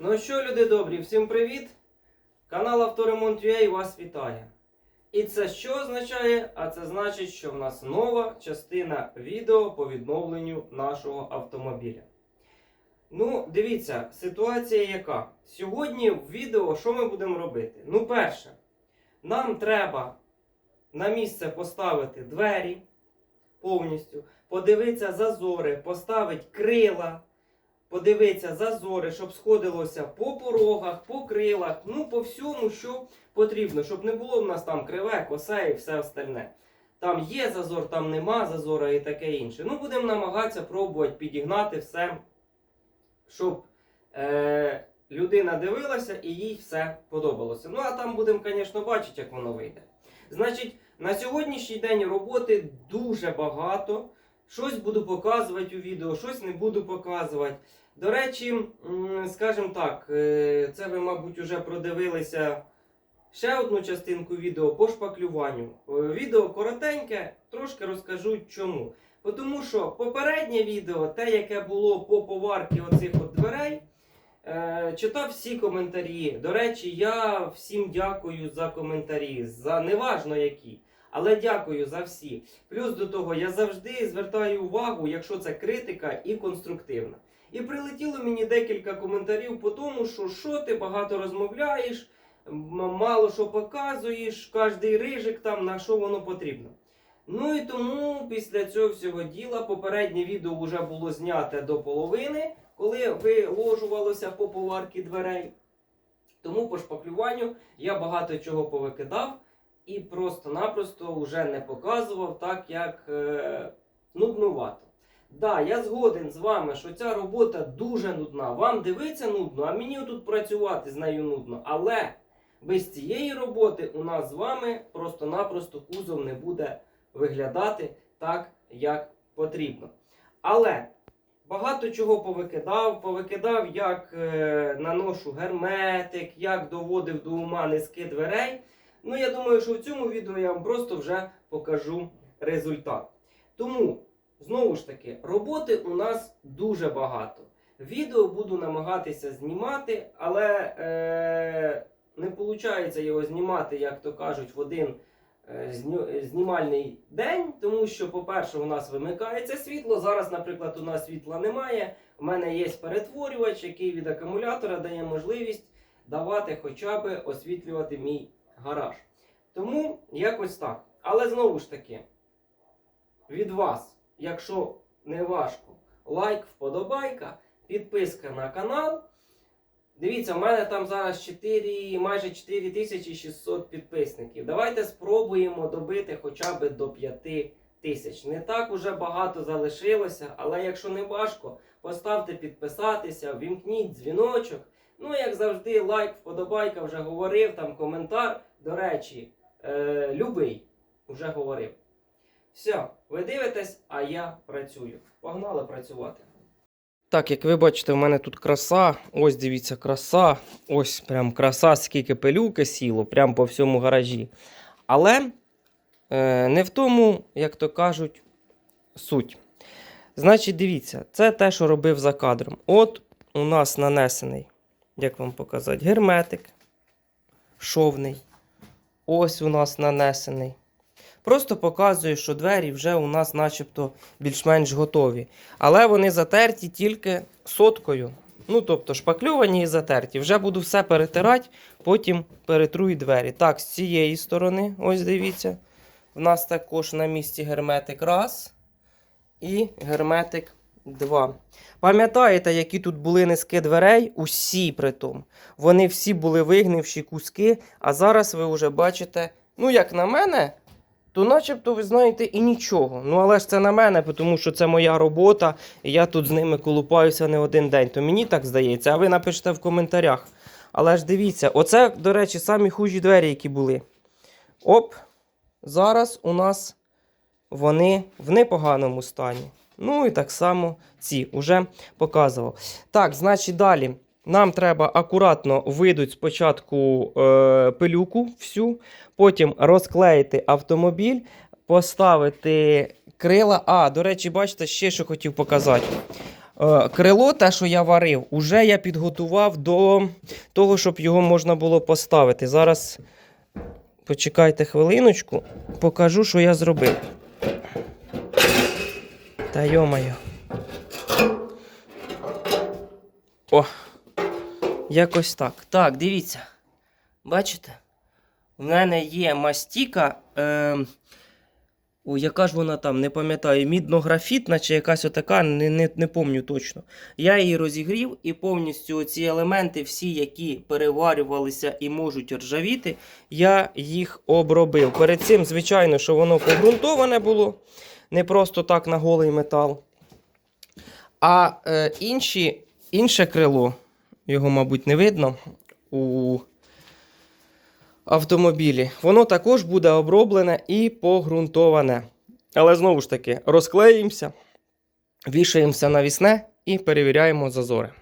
Ну що, люди добрі, всім привіт! Канал Авторемонт.ua вас вітає. І це що означає? А це значить, що в нас нова частина відео по відновленню нашого автомобіля. Ну, дивіться, ситуація яка? Сьогодні в відео що ми будемо робити? Ну, перше, нам треба на місце поставити двері повністю, подивитися зазори, поставити крила подивитися зазори, щоб сходилося по порогах, по крилах, ну по всьому, що потрібно, щоб не було в нас там криве, косе і все остальне. Там є зазор, там нема зазора і таке інше. Ну, будемо намагатися пробувати підігнати все, щоб е, людина дивилася і їй все подобалося. Ну, а там будемо, звісно, бачити, як воно вийде. Значить, на сьогоднішній день роботи дуже багато. Щось буду показувати у відео, щось не буду показувати. До речі, скажімо так, е, це ви, мабуть, вже продивилися ще одну частинку відео по шпаклюванню. Е, Відео коротеньке, трошки розкажу чому. Тому що попереднє відео, те, яке було по поварці оцих от дверей, е, читав всі коментарі. До речі, я всім дякую за коментарі, за неважно які. Але дякую за всі. Плюс до того, я завжди звертаю увагу, якщо це критика і конструктивна. І прилетіло мені декілька коментарів по тому, що що ти багато розмовляєш, мало що показуєш, кожний рижик там на що воно потрібно. Ну і тому після цього всього діла попереднє відео вже було зняте до половини, коли виложувалося по поварці дверей. Тому по шпаклюванню я багато чого повикидав і просто-напросто вже не показував так, як е, нуднувато. Да, я згоден з вами, що ця робота дуже нудна. Вам дивиться нудно, а мені тут працювати з нею нудно. Але без цієї роботи у нас з вами просто-напросто кузов не буде виглядати так, як потрібно. Але багато чого повикидав. Повикидав, як е, наношу герметик, як доводив до ума низки дверей. Ну, я думаю, що в цьому відео я вам просто вже покажу результат. Тому, знову ж таки, роботи у нас дуже багато. Відео буду намагатися знімати, але е, не виходить його знімати, як то кажуть, в один е, знімальний день, тому що, по-перше, у нас вимикається світло. Зараз, наприклад, у нас світла немає. У мене є перетворювач, який від акумулятора дає можливість давати хоча б освітлювати мій гараж. Тому якось так. Але знову ж таки, від вас, якщо не важко, лайк, вподобайка, підписка на канал. Дивіться, в мене там зараз 4, майже 4600 підписників. Давайте спробуємо добити хоча б до 5 тисяч. Не так уже багато залишилося, але якщо не важко, поставте підписатися, вімкніть дзвіночок. Ну, як завжди, лайк, вподобайка, вже говорив, там коментар. До речі, е, любий, вже говорив. Все, ви дивитесь, а я працюю. Погнали працювати. Так, як ви бачите, в мене тут краса. Ось дивіться, краса. Ось прям краса, скільки пилюки сіло, прям по всьому гаражі. Але е, не в тому, як то кажуть, суть. Значить, дивіться, це те, що робив за кадром. От у нас нанесений, як вам показати, герметик шовний. Ось у нас нанесений. Просто показую, що двері вже у нас начебто більш-менш готові. Але вони затерті тільки соткою. Ну, тобто шпакльовані і затерті. Вже буду все перетирати, потім перетру і двері. Так, з цієї сторони, ось дивіться. В нас також на місці герметик раз. І герметик два. Пам'ятаєте, які тут були низки дверей? Усі притом. Вони всі були вигнивші куски, а зараз ви вже бачите, ну, як на мене, то начебто, ви знаєте, і нічого. Ну, але ж це на мене, тому що це моя робота, і я тут з ними колупаюся не один день. То мені так здається, а ви напишете в коментарях. Але ж дивіться, оце, до речі, самі хужі двері, які були. Оп, зараз у нас вони в непоганому стані. Ну і так само ці вже показував. Так, значить, далі. Нам треба акуратно видуть спочатку е, пилюку всю, потім розклеїти автомобіль, поставити крила. А, до речі, бачите, ще що хотів показати. Е, Крило, те, що я варив, уже я підготував до того, щоб його можна було поставити. Зараз почекайте хвилиночку, покажу, що я зробив. Та йомаю. О! Якось так. Так, дивіться. Бачите? В мене є мастіка. Е, Ой, яка ж вона там, не пам'ятаю, мідно-графітна чи якась отака, не, не, не помню точно. Я її розігрів і повністю ці елементи, всі, які переварювалися і можуть ржавіти, я їх обробив. Перед цим, звичайно, що воно погрунтоване було, не просто так на голий метал. А е, інші, інше крило, його, мабуть, не видно у автомобілі. Воно також буде оброблене і погрунтоване. Але знову ж таки, розклеїмося, вішаємося навісне і перевіряємо зазори.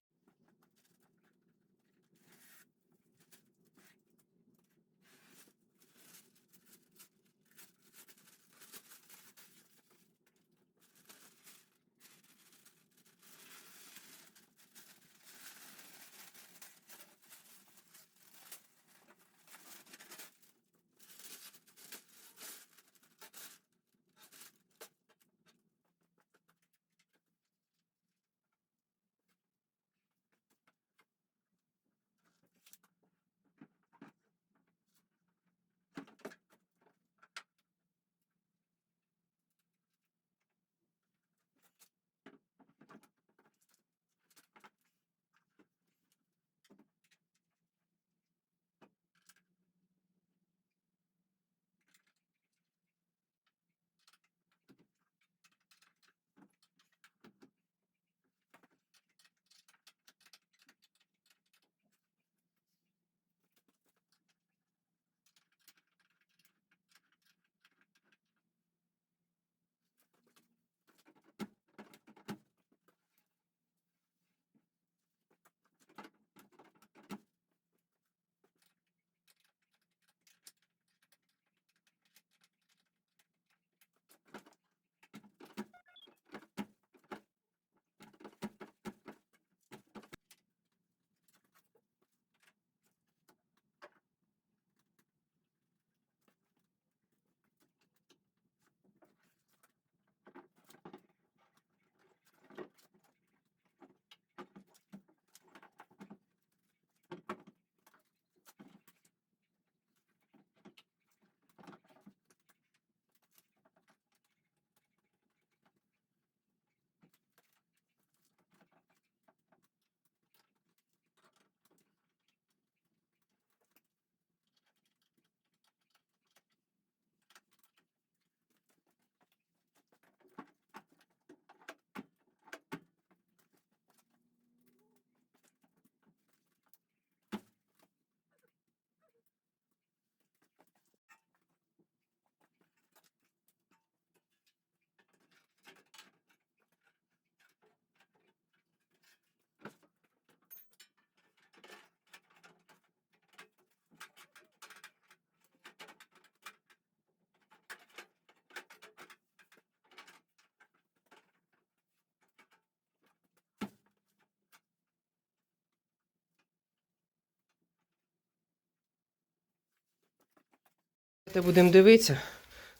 Давайте будемо дивитися.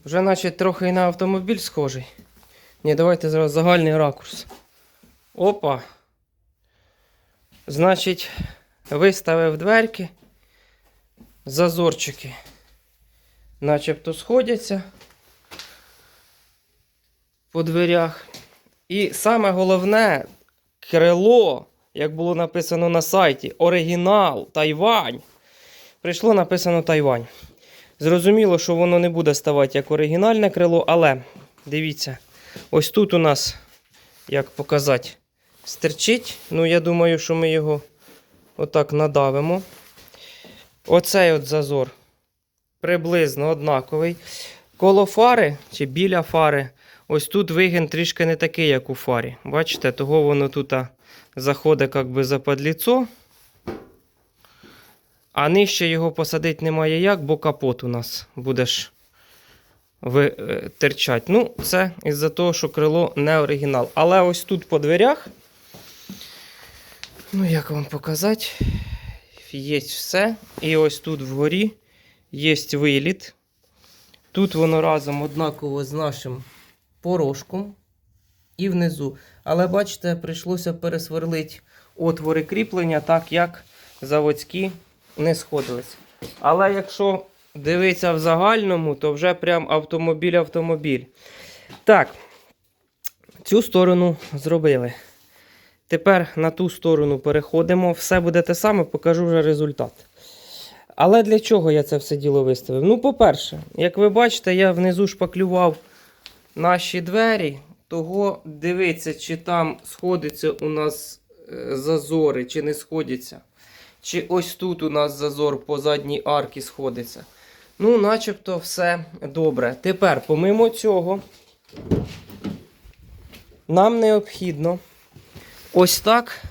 Вже наче трохи і на автомобіль схожий. Ні, давайте зараз загальний ракурс. Опа. Значить, виставив дверки. Зазорчики. Начебто сходяться по дверях. І саме головне крило, як було написано на сайті, оригінал, Тайвань. Прийшло написано Тайвань. Зрозуміло, що воно не буде ставати як оригінальне крило, але дивіться, ось тут у нас, як показати, стерчить. Ну, я думаю, що ми його отак надавимо. Оцей от зазор приблизно однаковий. Коло фари чи біля фари, ось тут вигін трішки не такий, як у фарі. Бачите, того воно тут заходить як би за подліцо. А нижче його посадити немає як, бо капот у нас буде ж е, терчать. Ну, це із-за того, що крило не оригінал. Але ось тут по дверях Ну, як вам показати? Є все. І ось тут вгорі є виліт. Тут воно разом однаково з нашим порошком і внизу. Але бачите, прийшлося пересверлити отвори кріплення, так як заводські не сходились. Але якщо дивитися в загальному, то вже прям автомобіль-автомобіль. Так, цю сторону зробили. Тепер на ту сторону переходимо. Все буде те саме, покажу вже результат. Але для чого я це все діло виставив? Ну, по-перше, як ви бачите, я внизу шпаклював наші двері. Того дивиться, чи там сходяться у нас е, зазори, чи не сходяться. Чи ось тут у нас зазор по задній арці сходиться. Ну, начебто все добре. Тепер, помимо цього, нам необхідно ось так,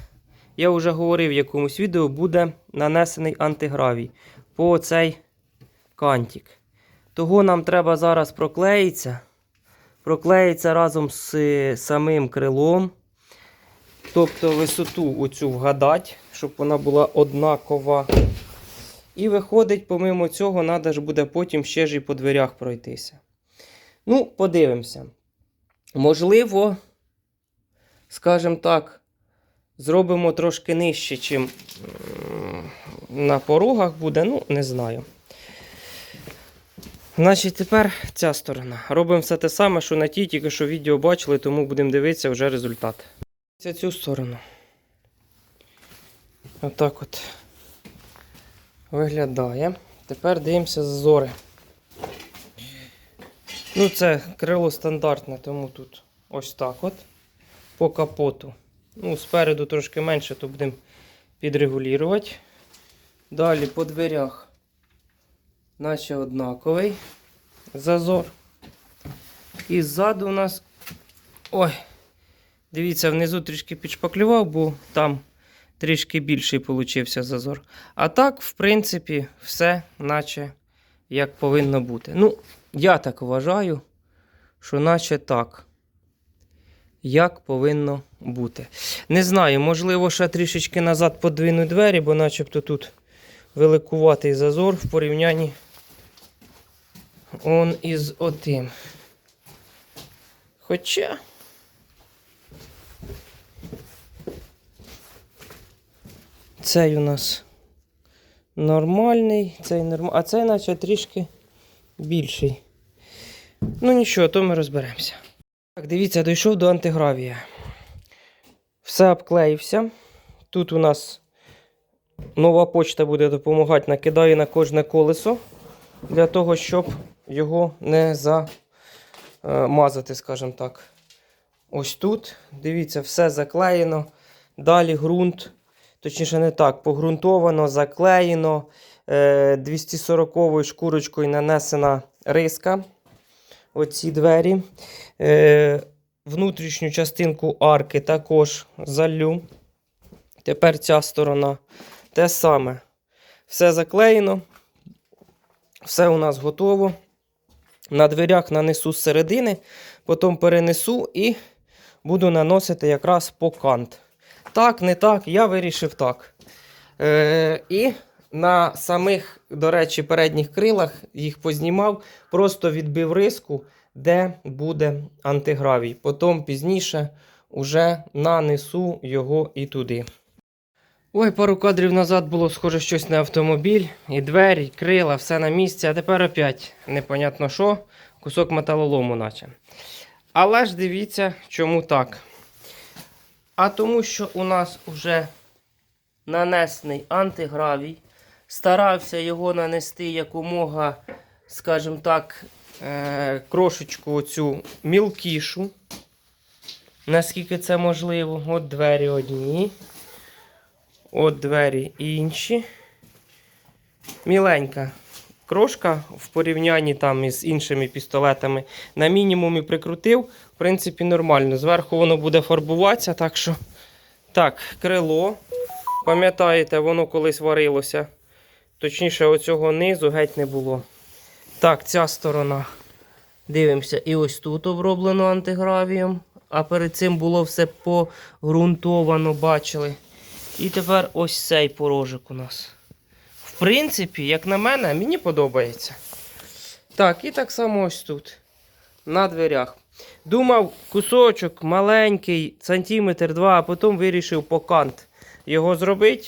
я вже говорив в якомусь відео, буде нанесений антигравій по цей кантик. Того нам треба зараз проклеїться. Проклеїться разом з самим крилом. Тобто висоту оцю вгадати, щоб вона була однакова. І виходить, помимо цього, треба ж буде потім ще ж і по дверях пройтися. Ну, подивимося. Можливо, скажімо так, зробимо трошки нижче, чим на порогах буде, ну, не знаю. Значить, тепер ця сторона. Робимо все те саме, що на тій, тільки що відео бачили, тому будемо дивитися вже результат. Це цю сторону. Отак от виглядає. Тепер дивимося зазори. Ну, це крило стандартне, тому тут ось так от. По капоту. Ну, спереду трошки менше, то будемо підрегулювати. Далі по дверях, наче однаковий зазор. І ззаду у нас. Ой, дивіться, внизу трішки підшпаклював, бо там трішки більший получився зазор. А так, в принципі, все наче як повинно бути. Ну, я так вважаю, що наче так. Як повинно бути. Не знаю, можливо, ще трішечки назад подвину двері, бо начебто тут великуватий зазор в порівнянні он із отим. Хоча. Цей у нас нормальний, цей норм... а цей наче трішки більший. Ну нічого, то ми розберемося. Так, дивіться, дійшов до антигравія. Все обклеївся. Тут у нас нова почта буде допомагати, накидаю на кожне колесо для того, щоб його не замазати, скажімо так. Ось тут. Дивіться, все заклеєно. Далі ґрунт. Точніше, не так, погрунтовано, заклеєно. Е, 240 шкурочкою нанесена риска. Оці двері. Е, внутрішню частинку арки також залю. Тепер ця сторона. Те саме. Все заклеєно. Все у нас готово. На дверях нанесу з середини, потім перенесу і буду наносити якраз по кант. Так, не так, я вирішив так. Е, і на самих, до речі, передніх крилах їх познімав, просто відбив риску, де буде антигравій. Потім пізніше уже нанесу його і туди. Ой, пару кадрів назад було схоже щось на автомобіль, і двері, і крила, все на місці, а тепер опять непонятно що, кусок металолому наче. Але ж дивіться, чому так. А тому, що у нас вже нанесений антигравій. Старався його нанести якомога, скажімо так, е, крошечку оцю мілкішу. Наскільки це можливо. От двері одні. От двері інші. Міленька крошка в порівнянні там із іншими пістолетами. На мінімумі прикрутив. В принципі, нормально. Зверху воно буде фарбуватися. Так що, так, крило. Пам'ятаєте, воно колись варилося. Точніше, оцього низу геть не було. Так, ця сторона. Дивимося, і ось тут оброблено антигравієм. А перед цим було все погрунтовано, бачили. І тепер ось цей порожик у нас. В принципі, як на мене, мені подобається. Так, і так само ось тут. На дверях. Думав, кусочок маленький, сантиметр два, а потім вирішив по кант його зробити.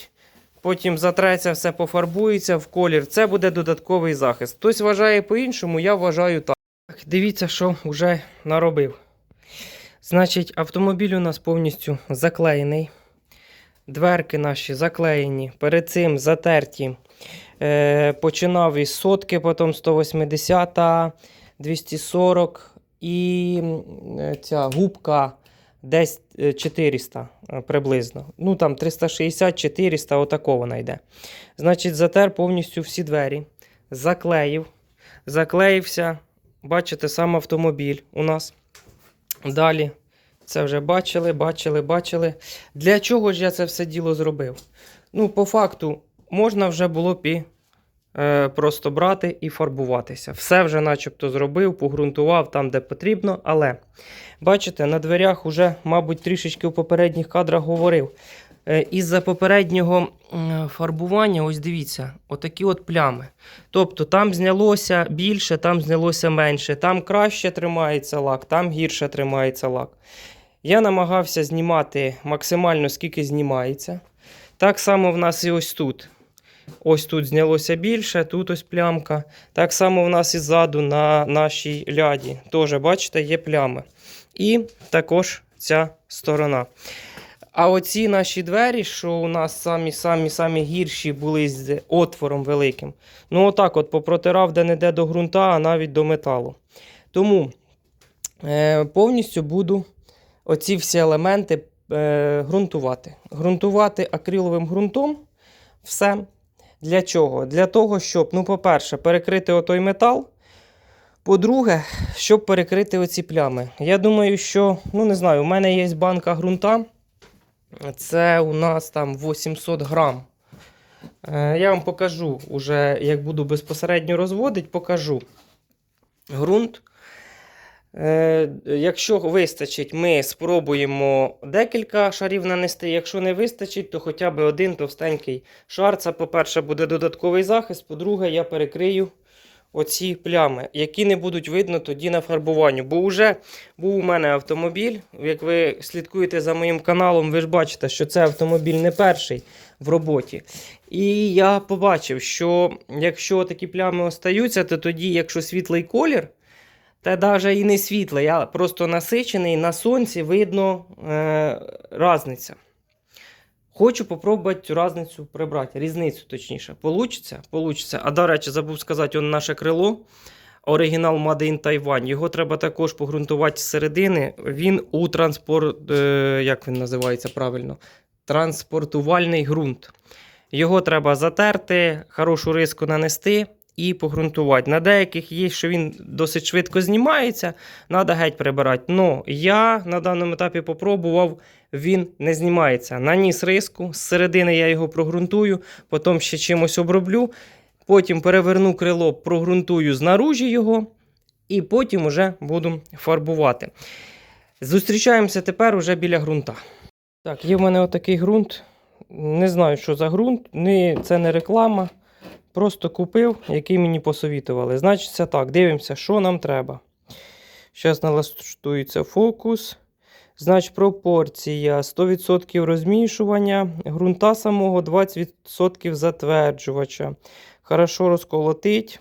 Потім затреться, все пофарбується в колір. Це буде додатковий захист. Хтось вважає по-іншому, я вважаю так. Так, Дивіться, що вже наробив. Значить, автомобіль у нас повністю заклеєний. Дверки наші заклеєні. Перед цим затерті. Е, починав із сотки, потім 180, 240 і е, ця губка десь е, 400 е, приблизно. Ну там 360-400, отако вона йде. Значить, затер повністю всі двері, заклеїв, заклеївся. Бачите, сам автомобіль у нас. Далі. Це вже бачили, бачили, бачили. Для чого ж я це все діло зробив? Ну, по факту, можна вже було б і е, просто брати і фарбуватися. Все вже начебто зробив, погрунтував там, де потрібно. Але бачите, на дверях уже, мабуть, трішечки в попередніх кадрах говорив. Е, із-за попереднього м, фарбування, ось дивіться, отакі от плями. Тобто там знялося більше, там знялося менше, там краще тримається лак, там гірше тримається лак. Я намагався знімати максимально скільки знімається. Так само в нас і ось тут. Ось тут знялося більше, тут ось плямка. Так само в нас і ззаду на нашій ляді. Теж, бачите, є плями. І також ця сторона. А оці наші двері, що у нас самі-самі-самі гірші були з отвором великим. Ну, отак от попротирав де-не-де до ґрунта, а навіть до металу. Тому е, повністю буду оці всі елементи е, ґрунтувати. Ґрунтувати акриловим ґрунтом. Все. Для чого? Для того, щоб, ну, по-перше, перекрити отой метал. По-друге, щоб перекрити оці плями. Я думаю, що, ну не знаю, у мене є банка ґрунта. Це у нас там 800 грам. Е, Я вам покажу, уже, як буду безпосередньо розводити, покажу ґрунт. Е, Якщо вистачить, ми спробуємо декілька шарів нанести. Якщо не вистачить, то хоча б один товстенький шар. Це, по-перше, буде додатковий захист. По-друге, я перекрию оці плями, які не будуть видно тоді на фарбуванні. Бо вже був у мене автомобіль. Як ви слідкуєте за моїм каналом, ви ж бачите, що це автомобіль не перший в роботі. І я побачив, що якщо такі плями остаються, то тоді, якщо світлий колір, та навіть і не світлий, а просто насичений, на сонці видно е, різниця. Хочу попробувати цю різницю прибрати, різницю точніше. Получиться? Получиться. А до речі, забув сказати, он наше крило. Оригінал Made in Taiwan. Його треба також погрунтувати з середини. Він у транспорт, е, як він називається правильно? Транспортувальний ґрунт. Його треба затерти, хорошу риску нанести і погрунтувати. На деяких є, що він досить швидко знімається, треба геть прибирати. Ну, я на даному етапі попробував, він не знімається. Наніс риску, з середини я його прогрунтую, потім ще чимось оброблю. Потім переверну крило, прогрунтую знаружі його, і потім уже буду фарбувати. Зустрічаємося тепер уже біля ґрунта. Так, є в мене отакий ґрунт. Не знаю, що за ґрунт. Це не реклама. Просто купив, який мені посовітували. Значить, так, дивимося, що нам треба. Зараз налаштується фокус. Значить, пропорція 100% розмішування, ґрунта самого 20% затверджувача. Хорошо розколотить.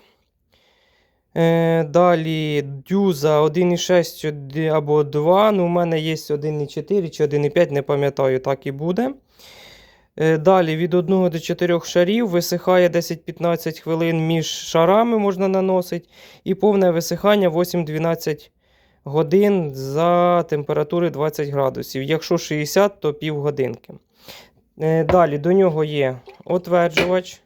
Е, далі дюза 1,6 або 2. Ну, у мене є 1,4 чи 1,5, не пам'ятаю, так і буде. Е, Далі від 1 до 4 шарів висихає 10-15 хвилин між шарами можна наносити. І повне висихання 8-12 годин за температури 20 градусів. Якщо 60, то півгодинки. Е, Далі до нього є отверджувач.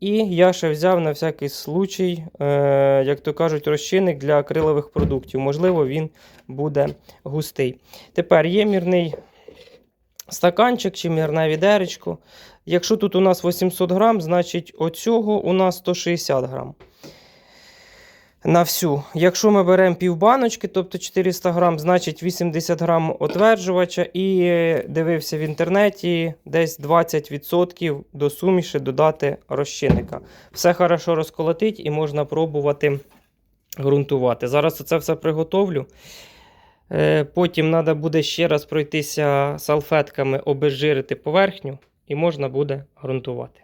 І я ще взяв на всякий случай, е, як то кажуть, розчинник для акрилових продуктів. Можливо, він буде густий. Тепер є мірний стаканчик чи мірне відеречко. Якщо тут у нас 800 грам, значить оцього у нас 160 грам. на всю. Якщо ми беремо півбаночки, тобто 400 грам, значить 80 грам отверджувача. І е, дивився в інтернеті, десь 20% до суміші додати розчинника. Все хорошо розколотить і можна пробувати ґрунтувати. Зараз це все приготовлю. Е, Потім треба буде ще раз пройтися салфетками, обезжирити поверхню, і можна буде ґрунтувати.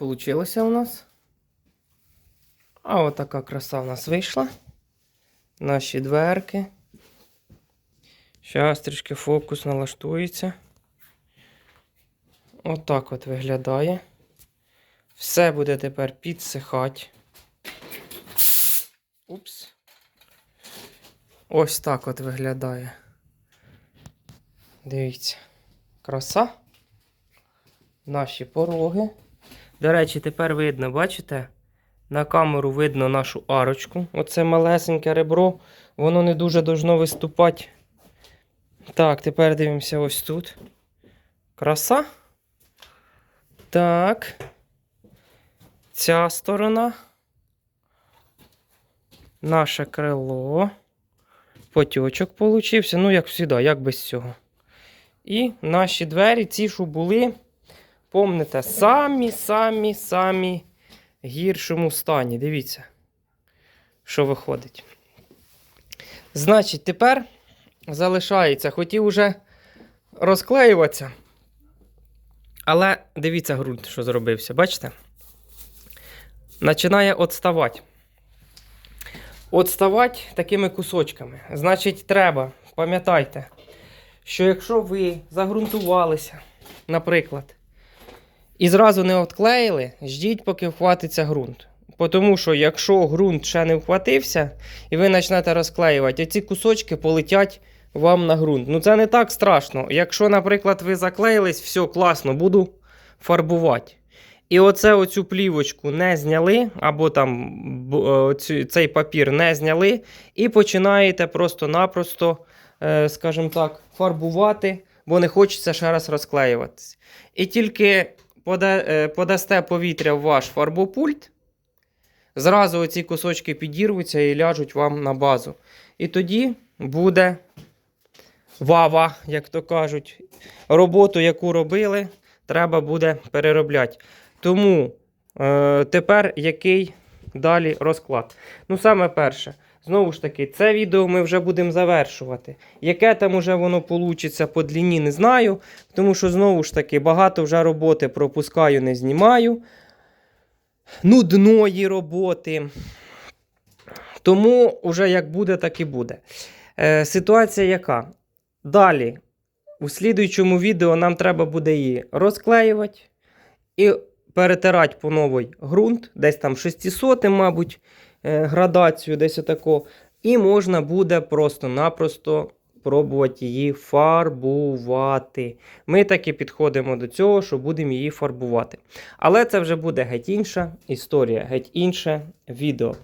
Вийшло у нас? А от така краса у нас вийшла. Наші дверки. Зараз трішки фокус налаштується. Отак от виглядає. Все буде тепер підсихати. Упс. Ось так от виглядає. Дивіться. Краса. Наші пороги. До речі, тепер видно, бачите? На камеру видно нашу арочку. Оце малесеньке ребро. Воно не дуже должно виступати. Так, тепер дивимося ось тут. Краса. Так. Ця сторона. Наше крило. Потьочок получився. Ну, як завжди, як без цього. І наші двері, ці, що були. Помните, самі, самі, самі гіршому стані. Дивіться, що виходить. Значить, тепер залишається. Хотів уже розклеюватися. Але дивіться ґрунт, що зробився, бачите? Починає відставати. Отставати такими кусочками. Значить, треба, пам'ятайте, що якщо ви загрунтувалися, наприклад, і зразу не отклеїли, ждіть, поки вхватиться ґрунт. Тому що якщо ґрунт ще не вхватився, і ви почнете розклеювати, ці кусочки полетять вам на ґрунт. Ну це не так страшно. Якщо, наприклад, ви заклеїлись, все класно, буду фарбувати. І оце оцю плівочку не зняли, або там е, цей папір не зняли, і починаєте просто-напросто, е, скажімо так, фарбувати, бо не хочеться ще раз розклеюватись. І тільки подасте повітря в ваш фарбопульт, зразу оці кусочки підірвуться і ляжуть вам на базу. І тоді буде вава, як то кажуть. Роботу, яку робили, треба буде переробляти. Тому е, тепер який далі розклад? Ну, саме перше, знову ж таки, це відео ми вже будемо завершувати. Яке там уже воно получиться по длині, не знаю. Тому що, знову ж таки, багато вже роботи пропускаю, не знімаю. Нудної роботи. Тому вже як буде, так і буде. Е, ситуація яка? Далі, у слідуючому відео нам треба буде її розклеювати і перетирати по новий ґрунт, десь там 600, мабуть, градацію, десь отако. І можна буде просто-напросто пробувати її фарбувати. Ми таки підходимо до цього, що будемо її фарбувати. Але це вже буде геть інша історія, геть інше відео.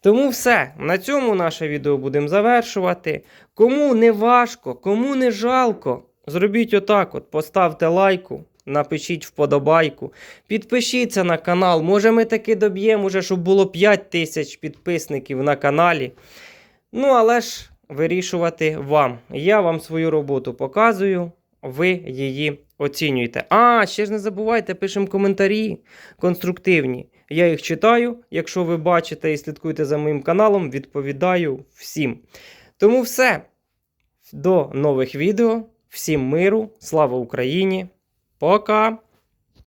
Тому все, на цьому наше відео будемо завершувати. Кому не важко, кому не жалко, зробіть отак: от, поставте лайку, напишіть вподобайку, підпишіться на канал. Може, ми таки доб'ємо, уже, щоб було 5 тисяч підписників на каналі. Ну, але ж вирішувати вам. Я вам свою роботу показую, ви її оцінюєте. А, ще ж не забувайте, пишемо коментарі конструктивні. Я їх читаю. Якщо ви бачите і слідкуєте за моїм каналом, відповідаю всім. Тому все. До нових відео. Всім миру, слава Україні! Пока!